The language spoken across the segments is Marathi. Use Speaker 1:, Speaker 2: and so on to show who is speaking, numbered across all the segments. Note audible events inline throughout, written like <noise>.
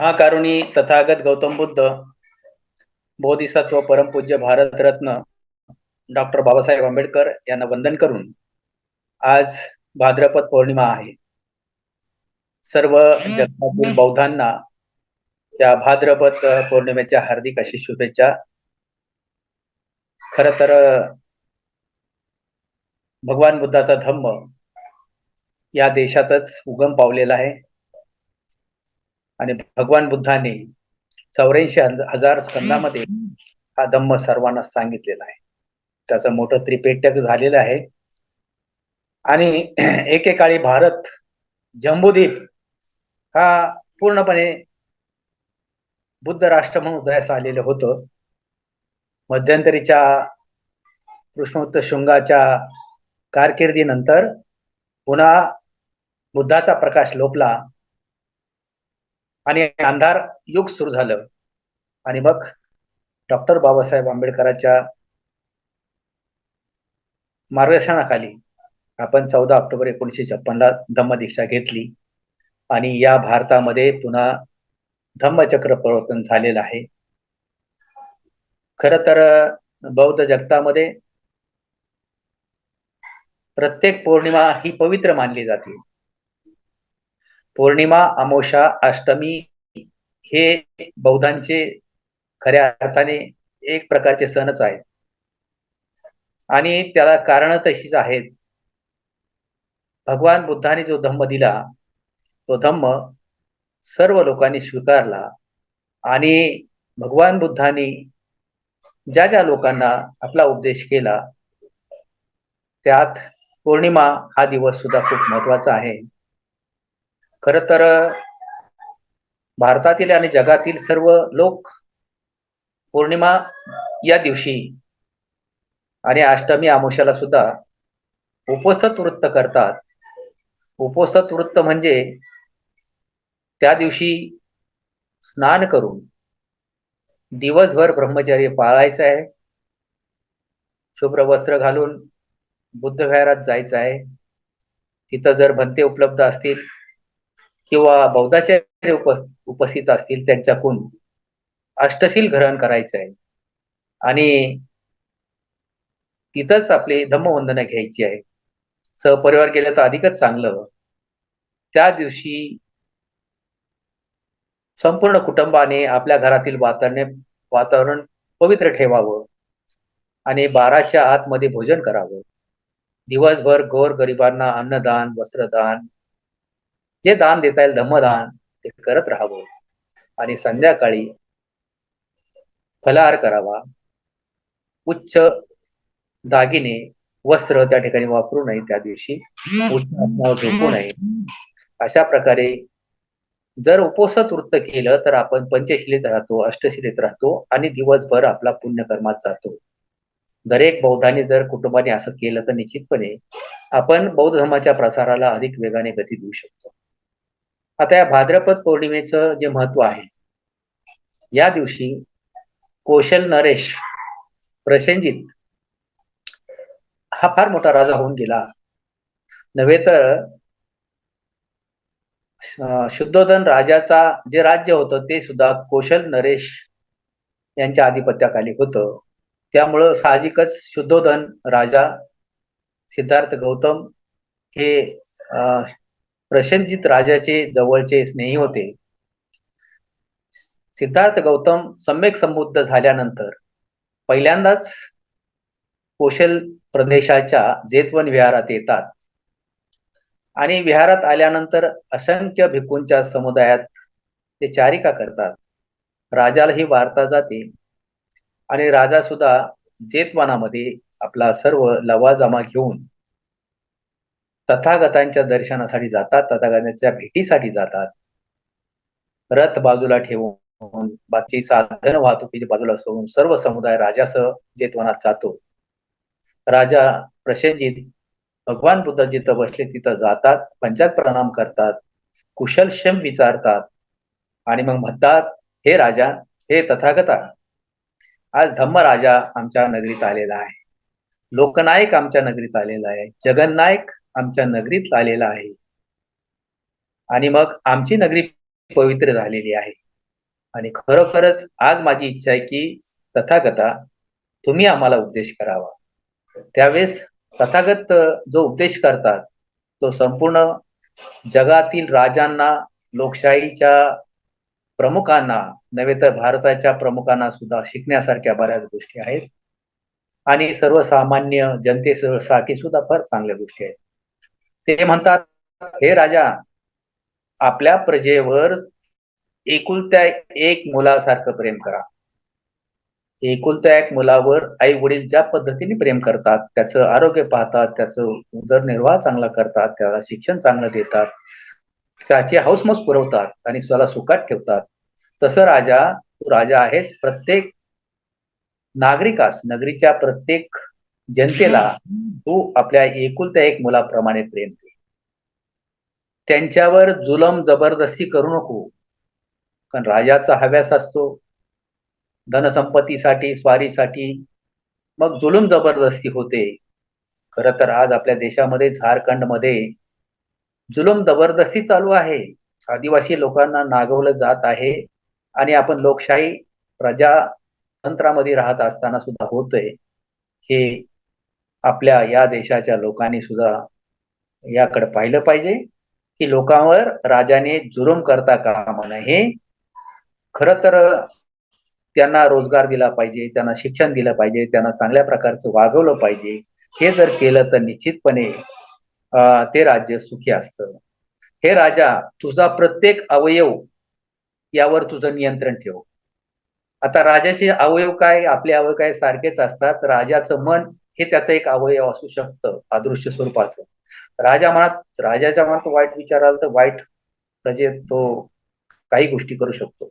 Speaker 1: महाकारुणी तथागत गौतम बुद्ध बोधिसत्व परमपूज्य भारतरत्न डॉक्टर बाबासाहेब आंबेडकर यांना वंदन करून आज भाद्रपद पौर्णिमा आहे. सर्व जगातील बौद्धांना या भाद्रपद पौर्णिमेच्या हार्दिक अशी शुभेच्छा. खर तर भगवान बुद्धाचा धम्म या देशातच उगम पावलेला आहे. आणि भगवान बुद्धाने चौऱ्याऐंशी हजार स्कंदामध्ये हा धम्म सर्वांना सांगितलेला आहे. त्याचं मोठं त्रिपेटक झालेलं आहे. आणि <clears throat> एकेकाळी भारत जम्बूद्वीप हा पूर्णपणे बुद्ध राष्ट्र म्हणून उदयास आलेलं होतं. मध्यंतरीच्या कृष्णोत्त शृंगाच्या कारकिर्दीनंतर पुन्हा बुद्धाचा प्रकाश लोपला. आणि अंधार युग सुरू झालं. आणि मग डॉक्टर बाबासाहेब आंबेडकरांच्या मार्गदर्शनाखाली आपण चौदा ऑक्टोबर एकोणीशे छप्पनला धम्मदीक्षा घेतली. आणि या भारतामध्ये पुन्हा धम्मचक्र प्रवर्तन झालेलं आहे. खर तर बौद्ध जगतामध्ये प्रत्येक पौर्णिमा ही पवित्र मानली जाते. पौर्णिमा अमोषा अष्टमी हे बौद्धांचे खऱ्या अर्थाने एक प्रकारचे सणच आहेत. आणि त्याला कारण तशीच आहेत. भगवान बुद्धाने जो धम्म दिला तो धम्म सर्व लोकांनी स्वीकारला आणि भगवान बुद्धाने ज्या ज्या लोकांना आपला उपदेश केला त्यात पौर्णिमा हा दिवस सुद्धा खूप महत्त्वाचा आहे. खर तर भारतातील आणि जगातील सर्व लोक पौर्णिमा या दिवशी आणि अष्टमी आमोशाला सुद्धा उपसत वृत्त करतात. उपोसत वृत्त म्हणजे त्या दिवशी स्नान करून दिवसभर ब्रह्मचर्य पाळायचं आहे. शुभ्र वस्त्र घालून बुद्ध विहारात जायचं आहे. तिथं जर भंते उपलब्ध असतील किंवा बौद्धाचार्य उपस्थित असतील त्यांच्याकडून अष्टशील ग्रहण करायचं आहे. आणि तिथंच आपली धम्मवंदना घ्यायची आहे. सहपरिवार गेलं तर अधिकच चांगलं. त्या दिवशी संपूर्ण कुटुंबाने आपल्या घरातील वातावरण वातावरण पवित्र ठेवावं आणि बाराच्या आतमध्ये भोजन करावं. दिवसभर गोर गरिबांना अन्नदान वस्त्रदान जे दान देता येईल धम्मदान ते करत राहावं. आणि संध्याकाळी फलाहार करावा. उच्च दागिने वस्त्र त्या ठिकाणी वापरू नये त्या दिवशी. झोपू नये. अशा प्रकारे जर उपोसत वृत्त केलं तर आपण पंचशिलेत राहतो अष्टशिलेत राहतो आणि दिवसभर आपला पुण्यकर्मात जातो. दरेक बौद्धाने जर कुटुंबाने असं केलं तर निश्चितपणे आपण बौद्ध धर्माच्या प्रसाराला अधिक वेगाने गती देऊ शकतो. आता या भाद्रपद पौर्णिमेचं जे महत्त्व आहे या दिवशी कौशल नरेश प्रसेंजित हा फार मोठा राजा होऊन गेला. नव्हे तर शुद्धोधन राजाचा जे राज्य होतं ते सुद्धा कौशल नरेश यांच्या आधिपत्याखाली होतं. त्यामुळं साहजिकच शुद्धोधन राजा सिद्धार्थ गौतम हे प्रशंजित राजाचे जवळचे स्नेही होते. सिद्धार्थ गौतम सम्यक संबुद्ध झाल्यानंतर पहिल्यांदाच कौशल प्रदेशाच्या जेतवन विहारात येतात. आणि विहारात आल्यानंतर असंख्य भिक्कूंच्या समुदायात ते चारिका करतात. राजाला ही वार्ता जाते आणि राजा सुद्धा जेतवानामध्ये आपला सर्व लवाजमा घेऊन तथागतांच्या दर्शनासाठी जातात तथागतांच्या भेटीसाठी जातात. रथ बाजूला ठेवून बाकी साधन वाहतुकीच्या बाजूला सोडून सर्व समुदाय राजासह जेतवनात जातो. राजा प्रसेनजित भगवान बुद्ध जिथं बसले तिथं जातात पंचात प्रणाम करतात कुशलक्षम विचारतात आणि मग म्हणतात हे राजा हे तथागता आज धम्म राजा आमच्या नगरीत आलेला आहे. लोकनायक आमच्या नगरीत आलेला आहे. जगन्नायक आमच्या नगरीत आलेला आहे. आणि मग आमची नगरी पवित्र झालेली आहे. आणि खरोखरच आज माझी इच्छा आहे की तथागता तुम्ही आम्हाला उपदेश करावा. त्यावेळेस तथागत जो उपदेश करतात तो संपूर्ण जगातील राजांना लोकशाहीच्या प्रमुखांना नव्हे तर भारताच्या प्रमुखांना सुद्धा शिकण्यासारख्या बऱ्याच गोष्टी आहेत. आणि सर्वसामान्य जनतेसाठी सुद्धा फार चांगल्या गोष्टी आहेत. ते म्हणतात हे राजा आपल्या प्रजेवर एकुलत्या एक मुलासारखं प्रेम करा. एकुलत्या एक मुलावर आई वडील ज्या पद्धतीने प्रेम करतात त्याचं आरोग्य पाहतात त्याचं उदरनिर्वाह चांगला करतात त्याला शिक्षण चांगलं देतात त्याची हौसमस पुरवतात आणि स्वतःला सुखात ठेवतात. तसं राजा तू राजा आहेस प्रत्येक नागरिकास नगरीच्या प्रत्येक जनतेला तू आपल्या एकुलत्या एक मुलाप्रमाणे प्रेम दे त्यांच्यावर जुलम जबरदस्ती करू नको. कारण राजाचा हव्यास असतो. धनसंपत्तीसाठी स्वारीसाठी मग जुलूम जबरदस्ती होते. खर तर आज आपल्या देशामध्ये झारखंडमध्ये जुलूम जबरदस्ती चालू आहे. आदिवासी लोकांना नागवलं जात आहे आणि आपण लोकशाही प्रजातंत्रामध्ये राहत असताना सुद्धा होतय. हे आपल्या या देशाच्या लोकांनी सुद्धा याकडे पाहिलं पाहिजे की लोकांवर राजाने जुलूम करता कामा नये. खर तर त्यांना रोजगार दिला पाहिजे त्यांना शिक्षण दिलं पाहिजे त्यांना चांगल्या प्रकारचं वागवलं पाहिजे. हे जर केलं तर निश्चितपणे ते राज्य सुखी असतं. हे राजा तुझा प्रत्येक अवयव यावर तुझं नियंत्रण ठेव. आता राजाचे अवयव काय आपले अवयव काय सारखेच असतात. राजाचं मन हे त्याचं एक अवयव असू शकतं अदृश्य स्वरूपाचं. राजा मनात राजाच्या मनात वाईट विचार आला तर वाईट प्रजेत तो काही गोष्टी करू शकतो.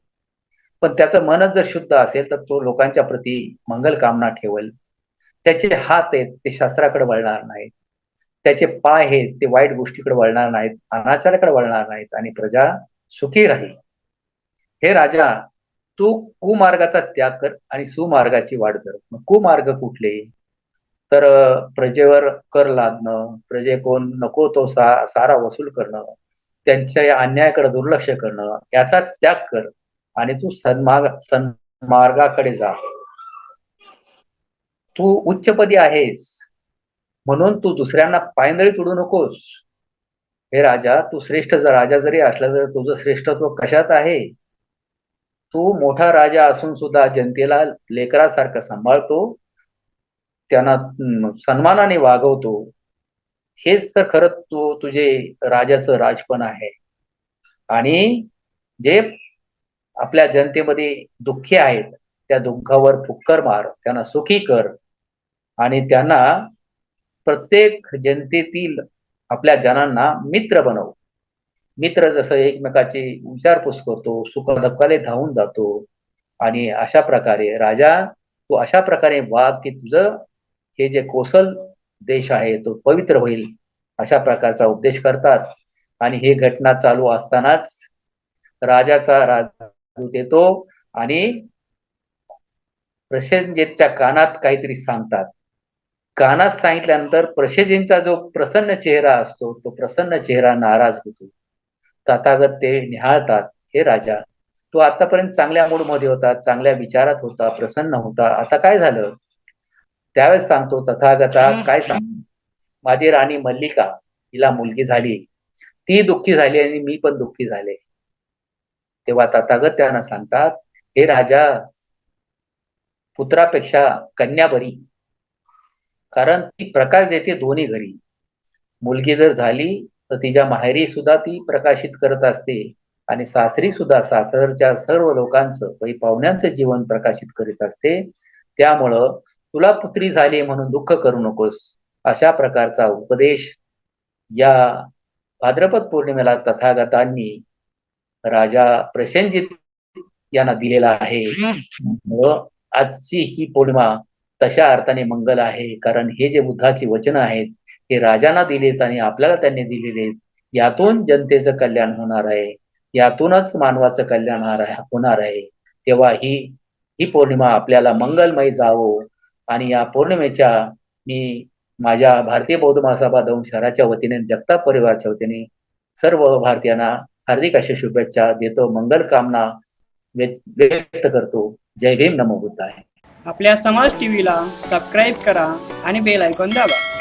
Speaker 1: पण त्याचं मनच जर शुद्ध असेल तर तो लोकांच्या प्रती मंगल कामना ठेवेल. त्याचे हात आहेत ते शास्त्राकडे वळणार नाहीत. त्याचे पाय आहेत ते वाईट गोष्टीकडे वळणार नाहीत अनाचाराकडे वळणार नाहीत आणि प्रजा सुखी राहील. हे राजा तू कुमार्गाचा त्याग कर आणि सुमार्गाची वाढ कर मग कुमार्ग कुठले? तर प्रजेवर कर लादणं प्रजे कोण नको तो सा सारा वसूल करणं त्यांच्या अन्यायाकडे दुर्लक्ष करणं याचा त्याग कर आणि तू सन्मार्ग सन्मार्गाकडे जा. तू उच्चपदी आहेस म्हणून तू दुसऱ्यांना पायंदळी तुडू नकोस. हे राजा तू श्रेष्ठ जर राजा जरी असला तर तुझं श्रेष्ठत्व कशात आहे? तू मोठा राजा असून सुद्धा जनतेला लेकरासारखं सांभाळतो त्यांना सन्मानाने वागवतो. हेच तर खरं तू तुझे राजाचं राजपण आहे. आणि जे आपल्या जनतेमध्ये दुःखी आहेत त्या दुःखावर फुक्कर मार त्यांना सुखी कर. आणि त्यांना प्रत्येक जनतेतील आपल्या जनांना मित्र बनव. मित्र जसं एकमेकाची विचारपूस करतो सुख धावून जातो. आणि अशा प्रकारे राजा तू अशा प्रकारे वाग की तुझं हे जे कोसल देश आहे तो पवित्र होईल अशा प्रकारचा उपदेश करतात. आणि हे घटना चालू असतानाच राजाचा राजदूत येतो आणि प्रसेनजितच्या कानात काहीतरी सांगतात. कानात सांगितल्यानंतर प्रसेनजींचा जो प्रसन्न चेहरा असतो तो प्रसन्न चेहरा नाराज होतो. तथागत ते निहाळतात हे राजा तो आतापर्यंत चांगल्या मूडमध्ये होता चांगल्या विचारात होता प्रसन्न होता. आता काय झालं? त्यावेळेस सांगतो तथागता काय सांग माझी राणी मल्लिका तिला मुलगी झाली. ती दुःखी झाली आणि मी पण दुःखी झाले. तेव्हा तथागत त्यांना सांगतात हे राजा पुत्रापेक्षा कन्या बरी. कारण ती प्रकाश देते दोन्ही घरी. मुलगी जर झाली तर तिच्या माहेरी सुद्धा ती प्रकाशित करत असते आणि सासरी सुद्धा सासरच्या सर्व लोकांचं पाहुण्यांचं जीवन प्रकाशित करीत असते. त्यामुळं तुला पुत्री झाली म्हणून दुःख करू नकोस अशा प्रकारचा उपदेश या भाद्रपद पौर्णिमेला तथागतांनी राजा प्रसेनजित यांना दिलेला आहे. आजची ही पौर्णिमा तशा अर्थाने मंगल आहे कारण हे जे बुद्धाची वचन आहेत हे राजांना दिलेत आणि आपल्याला त्यांनी दिलेले यातून जनतेचं कल्याण होणार आहे यातूनच मानवाचं कल्याण होणार आहे. तेव्हा ही ही पौर्णिमा आपल्याला मंगलमय जावो आणि या पौर्णिमेच्या मी माझ्या भारतीय बौद्ध महासभा दौंड शहराच्या वतीने जगताप परिवाराच्या वतीने सर्व भारतीयांना हार्दिक अशा शुभेच्छा देतो मंगल कामना व्य- व्यक्त करतो. जय भीम. नमो बुद्धाय.
Speaker 2: आपल्या समाज टीव्हीला सबस्क्राईब करा आणि बेल ऐकून दाबा.